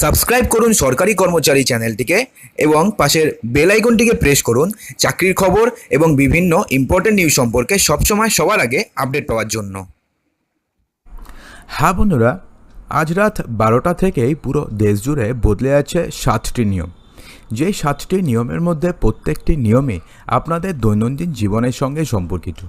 Subscribe করুন সরকারি কর্মচারী চ্যানেলটিকে এবং পাশের বেল আইকনটিকে প্রেস করুন চাকরির খবর এবং বিভিন্ন ইম্পর্টেন্ট নিউজ সম্পর্কে সবসময় সবার আগে আপডেট পাওয়ার জন্য। হ্যাঁ বন্ধুরা, আজ রাত বারোটা থেকেই পুরো দেশ জুড়ে বদলে আছে সাতটি নিয়ম। যেই সাতটি নিয়মের মধ্যে প্রত্যেকটি নিয়মই আপনাদের দৈনন্দিন জীবনের সঙ্গে সম্পর্কিত।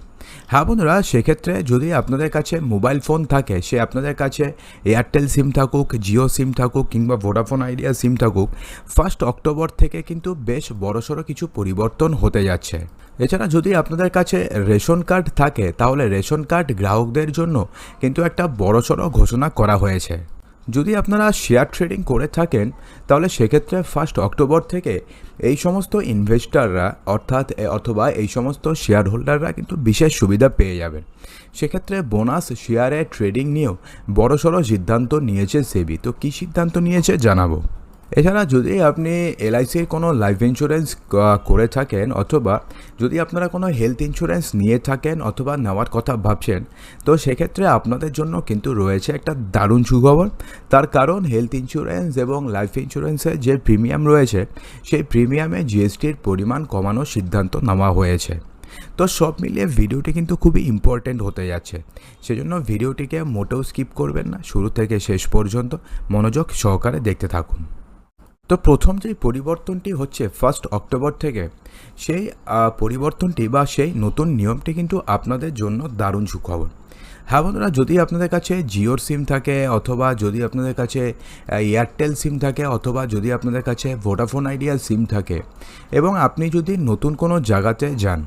হ্যাঁ বন্ধুরা, সেক্ষেত্রে যদি আপনাদের কাছে মোবাইল ফোন থাকে, সে আপনাদের কাছে এয়ারটেল সিম থাকুক, জিও সিম থাকুক কিংবা ভোডাফোন আইডিয়া সিম থাকুক, ফার্স্ট অক্টোবর থেকে কিন্তু বেশ বড়সড় কিছু পরিবর্তন হতে যাচ্ছে। এছাড়া যদি আপনাদের কাছে রেশন কার্ড থাকে, তাহলে রেশন কার্ড গ্রাহকদের জন্য কিন্তু একটা বড়সড় ঘোষণা করা হয়েছে। যদি আপনারা শেয়ার ট্রেডিং করে থাকেন, তাহলে সেক্ষেত্রে ফার্স্ট অক্টোবর থেকে এই সমস্ত ইনভেস্টাররা অর্থাৎ অথবা এই সমস্ত শেয়ার হোল্ডাররা কিন্তু বিশেষ সুবিধা পেয়ে যাবেন। সেক্ষেত্রে বোনাস শেয়ারে ট্রেডিং নিয়েও বড়সড় সিদ্ধান্ত নিয়েছে সেবি তো কী সিদ্ধান্ত নিয়েছে জানাব? এছাড়া যদি আপনি এলআইসির কোনো লাইফ ইন্স্যুরেন্স করে থাকেন অথবা যদি আপনারা কোনো হেলথ ইন্স্যুরেন্স নিয়ে থাকেন অথবা নেওয়ার কথা ভাবছেন, তো সেক্ষেত্রে আপনাদের জন্য কিন্তু রয়েছে একটা দারুণ সুখবর। তার কারণ হেলথ ইন্স্যুরেন্স এবং লাইফ ইন্স্যুরেন্সের যে প্রিমিয়াম রয়েছে, সেই প্রিমিয়ামে জিএসটির পরিমাণ কমানোর সিদ্ধান্ত নেওয়া হয়েছে। তো সব মিলিয়ে ভিডিওটি কিন্তু খুবই ইম্পর্ট্যান্ট হতে যাচ্ছে। সেজন্য ভিডিওটিকে মোটেও স্কিপ করবেন না। শুরু থেকে শেষ পর্যন্ত মনোযোগ সহকারে দেখতে থাকুন। তো প্রথম যেই পরিবর্তনটি হচ্ছে ফার্স্ট অক্টোবর থেকে, সেই পরিবর্তনটি বা সেই নতুন নিয়মটি কিন্তু আপনাদের জন্য দারুণ সুখবর। হ্যাঁ বন্ধুরা, যদি আপনাদের কাছে জিওর সিম থাকে অথবা যদি আপনাদের কাছে এয়ারটেল সিম থাকে অথবা যদি আপনাদের কাছে ভোডাফোন আইডিয়া সিম থাকে এবং আপনি যদি নতুন কোনো জায়গাতে যান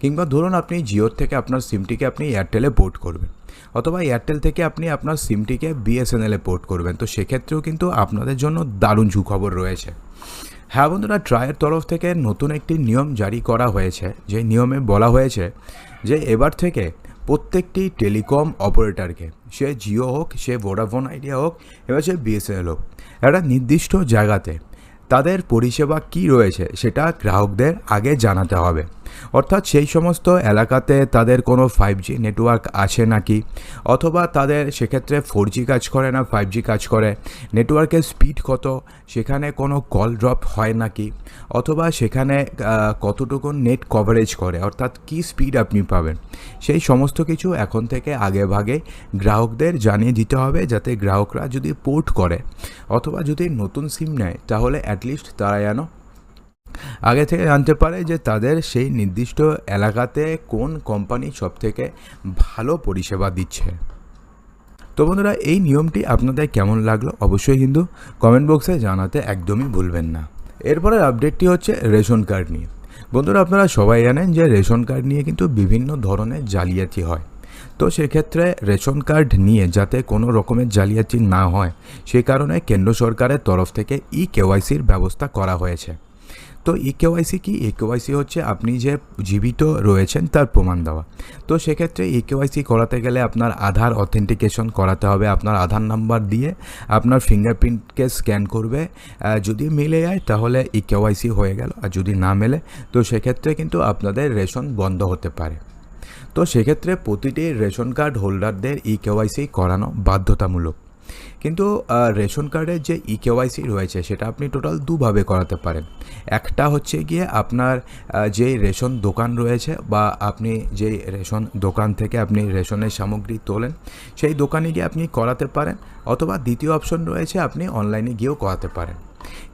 কিংবা ধরুন আপনি জিওর থেকে আপনার সিমটিকে আপনি এয়ারটেলে পোর্ট করবেন, অথবা এয়ারটেল থেকে আপনি আপনার সিমটিকে বিএসএনএলে পোর্ট করবেন। তো সেক্ষেত্রেও কিন্তু আপনাদের জন্য দারুণ সুখবর রয়েছে। হ্যাঁ বন্ধুরা, ট্রায়ের তরফ থেকে নতুন একটি নিয়ম জারি করা হয়েছে। যে নিয়মে বলা হয়েছে যে এবার থেকে প্রত্যেকটি টেলিকম অপারেটরকে, সে জিও হোক, সে ভোডাফোন আইডিয়া হোক, এবার সে বিএসএনএল হোক, একটা নির্দিষ্ট জায়গাতে তাদের পরিষেবা কি রয়েছে সেটা গ্রাহকদের আগে জানাতে হবে। অর্থাৎ সেই সমস্ত এলাকাতে তাদের কোনো ফাইভ জি নেটওয়ার্ক আছে নাকি? অথবা তাদের সেক্ষেত্রে ফোর জি কাজ করে না ফাইভ জি কাজ করে? নেটওয়ার্কের স্পিড কত? সেখানে কোনো কল ড্রপ হয় নাকি? অথবা সেখানে কতটুকু নেট কভারেজ করে? অর্থাৎ কি স্পিড আপনি পাবেন? সেই সমস্ত কিছু এখন থেকে আগে ভাগে গ্রাহকদের জানিয়ে দিতে হবে, যাতে গ্রাহকরা যদি পোর্ট করে অথবা যদি নতুন সিম নেয়, তাহলে অ্যাটলিস্ট তারা যেন আগে থেকে জানতে পারে যে তাদের সেই নির্দিষ্ট এলাকাতে কোন কোম্পানি সবথেকে ভালো পরিষেবা দিচ্ছে। তো বন্ধুরা, এই নিয়মটি আপনাদের কেমন লাগল অবশ্যই কিন্তু কমেন্ট বক্সে জানাতে একদমই ভুলবেন না। এরপরের আপডেটটি হচ্ছে রেশন কার্ড নিয়ে। বন্ধুরা, আপনারা সবাই জানেন যে রেশন কার্ড নিয়ে কিন্তু বিভিন্ন ধরনের জালিয়াতি হয়। তো সেক্ষেত্রে রেশন কার্ড নিয়ে যাতে কোনো রকমের জালিয়াতি না হয় সেই কারণে কেন্দ্র সরকারের তরফ থেকে ই কেওয়াইসির ব্যবস্থা করা হয়েছে। তো ই কেওয়াইসি কি? ই কেওয়াইসি হচ্ছে আপনি যে জীবিত রয়েছেন তার প্রমাণ দেওয়া। তো সেক্ষেত্রে ই কেওয়াইসি করাতে গেলে আপনার আধার অথেন্টিকেশন করাতে হবে, আপনার আধার নাম্বার দিয়ে আপনার ফিঙ্গারপ্রিন্টকে স্ক্যান করবে। যদি মিলে যায় তাহলে ই কেওয়াইসি হয়ে গেল, আর যদি না মেলে তো সেক্ষেত্রে কিন্তু আপনাদের রেশন বন্ধ হতে পারে। তো সেক্ষেত্রে প্রতিটি রেশন কার্ড হোল্ডারদের ই কেওয়াইসি করানো বাধ্যতামূলক। কিন্তু রেশন কার্ডের যে ই কেওয়াইসি রয়েছে, সেটা আপনি টোটাল দুভাবে করাতে পারেন। একটা হচ্ছে গিয়ে আপনার যে রেশন দোকান রয়েছে বা আপনি যে রেশন দোকান থেকে আপনি রেশনের সামগ্রী তোলেন, সেই দোকানে গিয়ে আপনি করাতে পারেন, অথবা দ্বিতীয় অপশন রয়েছে আপনি অনলাইনে গিয়েও করাতে পারেন।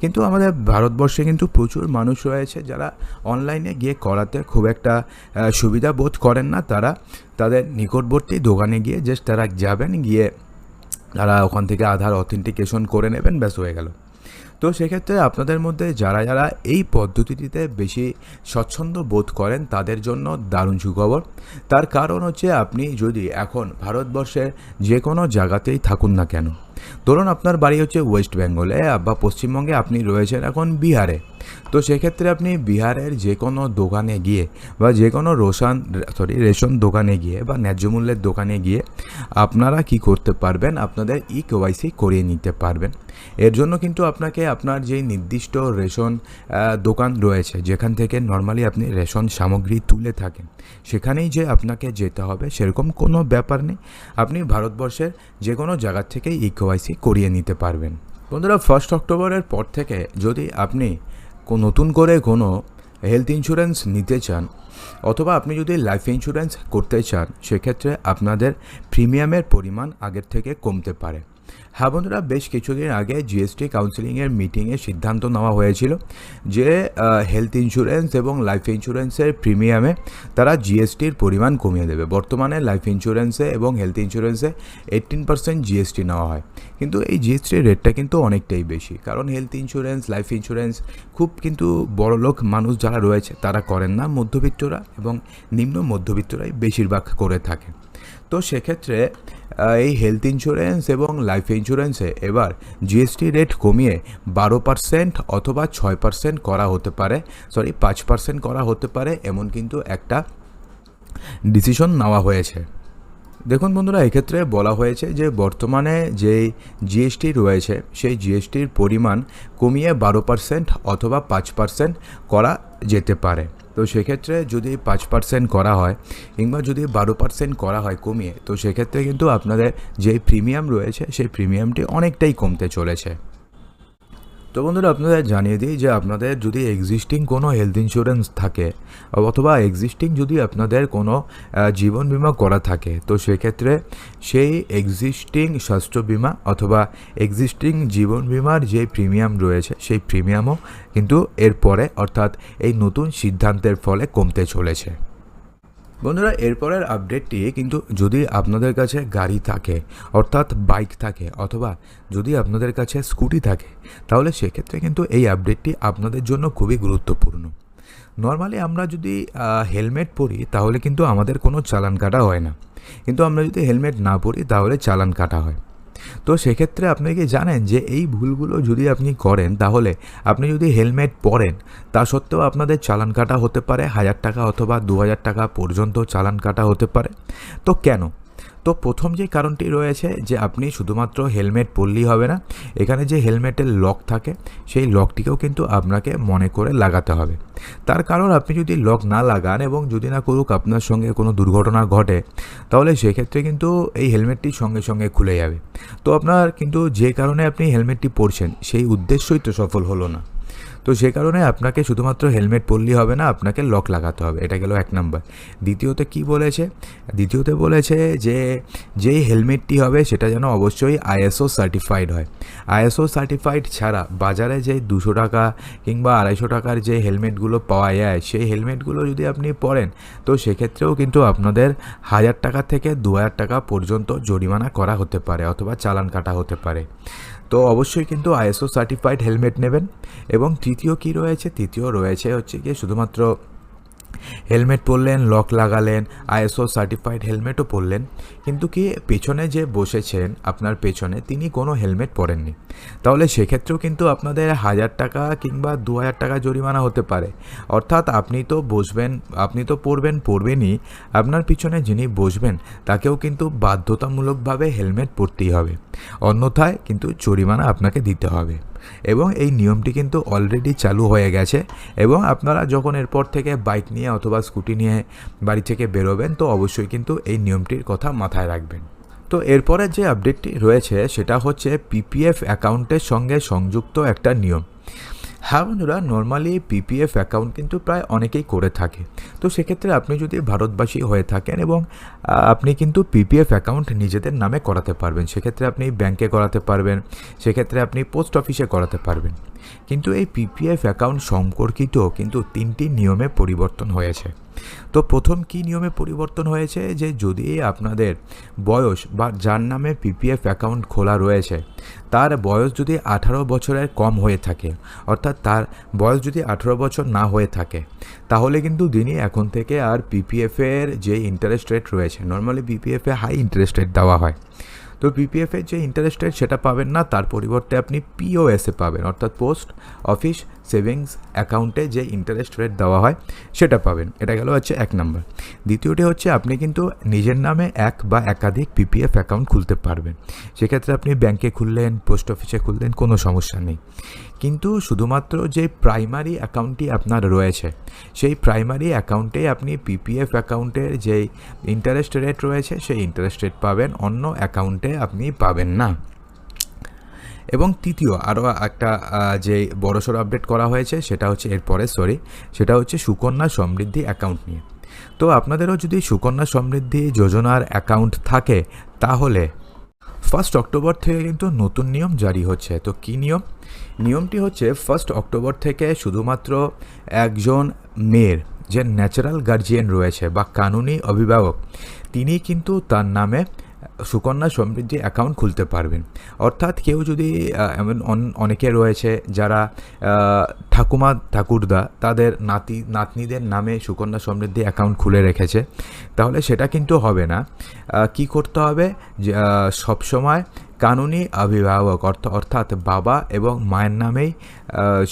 কিন্তু আমাদের ভারতবর্ষে কিন্তু প্রচুর মানুষ রয়েছে যারা অনলাইনে গিয়ে করাতে খুব একটা সুবিধা বোধ করেন না। তারা তাদের নিকটবর্তী দোকানে গিয়ে জাস্ট তারা যাবেন, গিয়ে তারা ওখান থেকে আধার অথেন্টিকেশন করে নেবেন, ব্যাস হয়ে গেল। তো সেক্ষেত্রে আপনাদের মধ্যে যারা যারা এই পদ্ধতিটিতে বেশি স্বচ্ছন্দ বোধ করেন, তাদের জন্য দারুণ সুখবর। তার কারণ হচ্ছে আপনি যদি এখন ভারতবর্ষের যে কোনো জায়গাতেই থাকুন না কেন ধরুন আপনার বাড়ি হচ্ছে ওয়েস্ট বেঙ্গলে বা পশ্চিমবঙ্গে আপনি রয়েছেন এখন বিহারে। তো সেক্ষেত্রে আপনি বিহারের যে কোনো দোকানে গিয়ে বা যে কোনো রোশন সরি রেশন দোকানে গিয়ে বা ন্যায্য মূল্যের দোকানে গিয়ে আপনারা কি করতে পারবেন? আপনাদের ই কেওয়াইসি করিয়ে নিতে পারবেন। এর জন্য কিন্তু আপনাকে আপনার যে নির্দিষ্ট রেশন দোকান রয়েছে, যেখান থেকে নর্মালি আপনি রেশন সামগ্রী তুলে থাকেন, সেখানেই যে আপনাকে যেতে হবে সেরকম কোনো ব্যাপার নেই। আপনি ভারতবর্ষের যে কোনো জায়গার থেকে ই কেওয়াইসি করিয়ে নিতে পারবেন। বন্ধুরা ফার্স্ট অক্টোবরের পর থেকে যদি আপনি নতুন করে কোনো হেলথ ইন্স্যুরেন্স নিতে চান, অথবা আপনি যদি লাইফ ইন্স্যুরেন্স করতে চান, সেক্ষেত্রে আপনাদের প্রিমিয়ামের পরিমাণ আগের থেকে কমতে পারে। হ্যাঁ বন্ধুরা, বেশ কিছুদিন আগে জিএসটি কাউন্সিলিংয়ের মিটিংয়ে সিদ্ধান্ত নেওয়া হয়েছিল যে হেলথ ইন্স্যুরেন্স এবং লাইফ ইন্স্যুরেন্সের প্রিমিয়ামে তারা জিএসটির পরিমাণ কমিয়ে দেবে। বর্তমানে লাইফ ইন্স্যুরেন্সে এবং হেলথ ইন্স্যুরেন্সে এইটিন পার্সেন্ট জিএসটি নেওয়া হয়। কিন্তু এই জিএসটির রেটটা কিন্তু অনেকটাই বেশি। কারণ হেলথ ইন্স্যুরেন্স লাইফ ইন্স্যুরেন্স খুব কিন্তু বড় লোক মানুষ যারা রয়েছে, তারা করেন না। মধ্যবিত্তরা এবং নিম্ন মধ্যবিত্তরাই বেশিরভাগ করে থাকে। তো সেক্ষেত্রে এই হেলথ ইন্স্যুরেন্স এবং লাইফ ইন্স্যুরেন্সে এবার জিএসটি রেট কমিয়ে বারো পার্সেন্ট অথবা ছয় পার্সেন্ট করা হতে পারে সরি পাঁচ পার্সেন্ট করা হতে পারে, এমন কিন্তু একটা ডিসিশন নেওয়া হয়েছে। দেখুন বন্ধুরা, এক্ষেত্রে বলা হয়েছে যে বর্তমানে যেই জিএসটি রয়েছে, সেই জিএসটির পরিমাণ কমিয়ে বারো পার্সেন্ট অথবা পাঁচ পার্সেন্ট করা যেতে পারে। তো সেক্ষেত্রে যদি পাঁচ পার্সেন্ট করা হয় কিংবা যদি বারো পার্সেন্ট করা হয় কমিয়ে, তো সেক্ষেত্রে কিন্তু আপনাদের যে প্রিমিয়াম রয়েছে, সেই প্রিমিয়ামটি অনেকটাই কমতে চলেছে। তো বন্ধুরা, আপনাদের জানিয়ে দিই যে আপনাদের যদি এক্সিস্টিং কোনো হেলথ ইন্স্যুরেন্স থাকে, অথবা এক্সিস্টিং যদি আপনাদের কোনো জীবন বিমা করা থাকে, তো সেক্ষেত্রে সেই এক্সিস্টিং স্বাস্থ্য বিমা অথবা এক্সিস্টিং জীবন বিমার যে প্রিমিয়াম রয়েছে, সেই প্রিমিয়ামও কিন্তু এরপরে অর্থাৎ এই নতুন সিদ্ধান্তের ফলে কমতে চলেছে। বন্ধুরা, এরপরের আপডেটটি কিন্তু যদি আপনাদের কাছে গাড়ি থাকে, অর্থাৎ বাইক থাকে, অথবা যদি আপনাদের কাছে স্কুটি থাকে, তাহলে সেক্ষেত্রে কিন্তু এই আপডেটটি আপনাদের জন্য খুবই গুরুত্বপূর্ণ। নর্মালি আমরা যদি হেলমেট পরি, তাহলে কিন্তু আমাদের কোনো চালান কাটা হয় না। কিন্তু আমরা যদি হেলমেট না পরি, তাহলে চালান কাটা হয়। তো সেক্ষেত্রে আপনি কি জানেন যে এই ভুলগুলো যদি আপনি করেন, তাহলে আপনি যদি হেলমেট পরেন, তা সত্ত্বেও আপনাদের চালান কাটা হতে পারে, হাজার টাকা অথবা দু হাজার টাকা পর্যন্ত চালান কাটা হতে পারে। তো কেন? তো প্রথম যে কারণটি রয়েছে যে আপনি শুধুমাত্র হেলমেট পরলেই হবে না, এখানে যে হেলমেটের লক থাকে, সেই লকটিকেও কিন্তু আপনাকে মনে করে লাগাতে হবে। তার কারণ আপনি যদি লক না লাগান এবং যদি না করুক আপনার সঙ্গে কোনো দুর্ঘটনা ঘটে, তাহলে সেক্ষেত্রে কিন্তু এই হেলমেটটি সঙ্গে সঙ্গে খুলে যাবে। তো আপনার কিন্তু যে কারণে আপনি হেলমেটটি পরছেন, সেই উদ্দেশ্যই তো সফল হলো না। তো সে কারণে আপনাকে শুধুমাত্র হেলমেট পরলেই হবে না, আপনাকে লক লাগাতে হবে। এটা গেল এক নাম্বার। দ্বিতীয়তে কি বলেছে? দ্বিতীয়তে বলেছে যে, যেই হেলমেটটি হবে সেটা যেন অবশ্যই আইএসও সার্টিফাইড হয়। আইএসও সার্টিফাইড ছাড়া বাজারে যে দুশো টাকা কিংবা আড়াইশো টাকার যে হেলমেটগুলো পাওয়া যায়, সেই হেলমেটগুলো যদি আপনি পরেন, তো সেক্ষেত্রেও কিন্তু আপনাদের হাজার টাকা থেকে দু হাজার টাকা পর্যন্ত জরিমানা করা হতে পারে অথবা চালান কাটা হতে পারে। তো অবশ্যই কিন্তু আইএসও সার্টিফাইড হেলমেট নেবেন এবং তৃতীয় কি রয়েছে? তৃতীয় রয়েছে হচ্ছে কি শুধুমাত্র হেলমেট পরলেন, লক লাগালেন, আইএসও সার্টিফাইড হেলমেটও পরলেন। কিন্তু কি পেছনে যে বসেছেন, আপনার পেছনে তিনি কোনো হেলমেট পরেননি। তাহলে সেক্ষেত্রেও কিন্তু আপনাদের হাজার টাকা কিংবা দু হাজার টাকা জরিমানা হতে পারে। অর্থাৎ আপনি তো বসবেন, আপনি তো পড়বেন পড়বেনই আপনার পিছনে যিনি বসবেন, তাকেও কিন্তু বাধ্যতামূলকভাবে হেলমেট পরতেই হবে। অন্যথায় কিন্তু জরিমানা আপনাকে দিতে হবে। এবং এই নিয়মটি কিন্তু অলরেডি চালু হয়ে গেছে। এবং আপনারা যখন এরপর থেকে বাইক নিয়ে অথবা স্কুটি নিয়ে বাড়ি থেকে বেরোবেন, তো অবশ্যই কিন্তু এই নিয়মটির কথা মাথায় রাখবেন। তো এরপরে যে আপডেটটি রয়েছে, সেটা হচ্ছে পিপিএফ অ্যাকাউন্টের সঙ্গে সংযুক্ত একটা নিয়ম। হ্যাঁ বন্ধুরা নর্মালি পিপিএফ অ্যাকাউন্ট কিন্তু প্রায় অনেকেই করে থাকে। তো সেক্ষেত্রে আপনি যদি ভারতবাসী হয়ে থাকেন এবং আপনি কিন্তু পিপিএফ অ্যাকাউন্ট নিজেদের নামে করাতে পারবেন, সেক্ষেত্রে আপনি ব্যাংকে করাতে পারবেন, সেক্ষেত্রে আপনি পোস্ট অফিসে করাতে পারবেন। কিন্তু এই পিপিএফ অ্যাকাউন্ট সম্পর্কিত কিন্তু তিনটি নিয়মে পরিবর্তন হয়েছে। তো প্রথম কি নিয়মে পরিবর্তন হয়েছে? যে যদি আপনাদের বয়স বা যার নামে পিপিএফ অ্যাকাউন্ট খোলা রয়েছে, তার বয়স যদি আঠারো বছরের কম হয়ে থাকে, অর্থাৎ তার বয়স যদি আঠারো বছর না হয়ে থাকে, তাহলে কিন্তু তিনি এখন থেকে আর পিপিএফের যে ইন্টারেস্ট রেট রয়েছে নর্মালি পিপিএফে হাই ইন্টারেস্ট রেট দেওয়া হয়। তো পিপিএফের যে ইন্টারেস্ট রেট সেটা পাবেন না, তার পরিবর্তে আপনি পিওএসে পাবেন, অর্থাৎ পোস্ট অফিস সেভিংস অ্যাকাউন্টে যে ইন্টারেস্ট রেট দেওয়া হয়, সেটা পাবেন। এটা গেল হচ্ছে এক নম্বর। দ্বিতীয়টি হচ্ছে আপনি কিন্তু নিজের নামে এক বা একাধিক পিপিএফ অ্যাকাউন্ট খুলতে পারবেন। সেক্ষেত্রে আপনি ব্যাংকে খুললেন পোস্ট অফিসে খুললেন, কোনো সমস্যা নেই। কিন্তু শুধুমাত্র যে প্রাইমারি অ্যাকাউন্টটি আপনার রয়েছে, সেই প্রাইমারি অ্যাকাউন্টে আপনি পিপিএফ অ্যাকাউন্টের যেই ইন্টারেস্ট রেট রয়েছে, সেই ইন্টারেস্ট রেট পাবেন, অন্য অ্যাকাউন্টে আপনি পাবেন না। এবং তৃতীয় আরও একটা যে বড়সড় আপডেট করা হয়েছে, সেটা হচ্ছে এরপরে সরি সেটা হচ্ছে সুকন্যা সমৃদ্ধি অ্যাকাউন্ট নিয়ে। তো আপনাদেরও যদি সুকন্যা সমৃদ্ধি যোজনার অ্যাকাউন্ট থাকে, তাহলে ফার্স্ট অক্টোবর থেকে কিন্তু নতুন নিয়ম জারি হচ্ছে। তো কী নিয়ম? নিয়মটি হচ্ছে ফার্স্ট অক্টোবর থেকে শুধুমাত্র একজন মেয়ের, যে ন্যাচারাল গার্জিয়ান রয়েছে বা কানুনি অভিভাবক, তিনি কিন্তু তার নামে সুকন্যা সমৃদ্ধি অ্যাকাউন্ট খুলতে পারবেন। অর্থাৎ কেউ যদি এমন অন- অনেকে রয়েছে যারা ঠাকুমা ঠাকুরদা, তাদের নাতি, নাতনিদের নামে সুকন্যা সমৃদ্ধি অ্যাকাউন্ট খুলে রেখেছে, তাহলে সেটা কিন্তু হবে না। কি করতে হবে? সবসময় কানুনি অভিভাবক অর্থ, অর্থাৎ বাবা এবং মায়ের নামেই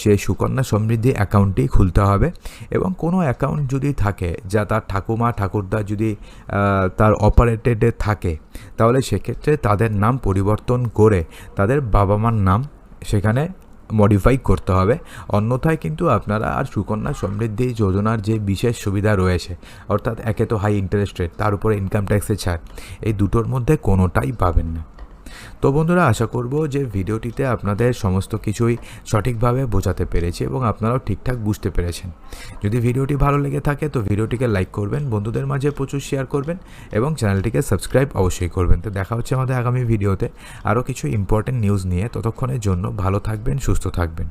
সেই সুকন্যা সমৃদ্ধি অ্যাকাউন্টটি খুলতে হবে এবং কোনো অ্যাকাউন্ট যদি থাকে যা তার ঠাকুমা, ঠাকুরদা যদি তার অপারেটেডে থাকে, তাহলে সেক্ষেত্রে তাদের নাম পরিবর্তন করে তাদের বাবা মার নাম সেখানে মডিফাই করতে হবে। অন্যথায় কিন্তু আপনারা আর সুকন্যা সমৃদ্ধি যোজনার যে বিশেষ সুবিধা রয়েছে, অর্থাৎ একে তো হাই ইন্টারেস্ট রেট তার উপরে ইনকাম ট্যাক্সের ছাড়, এই দুটোর মধ্যে কোনোটাই পাবেন না। তো বন্ধুরা, আশা করব যে ভিডিওটিতে আপনাদের সমস্ত কিছুই সঠিকভাবে বোঝাতে পেরেছি এবং আপনারাও ঠিকঠাক বুঝতে পেরেছেন। যদি ভিডিওটি ভালো লেগে থাকে, তো ভিডিওটিকে লাইক করবেন, বন্ধুদের মাঝে প্রচুর শেয়ার করবেন এবং চ্যানেলটিকে সাবস্ক্রাইব অবশ্যই করবেন। তো দেখা হচ্ছে আমাদের আগামী ভিডিওতে আরও কিছু ইম্পর্টেন্ট নিউজ নিয়ে। ততক্ষণের জন্য ভালো থাকবেন, সুস্থ থাকবেন।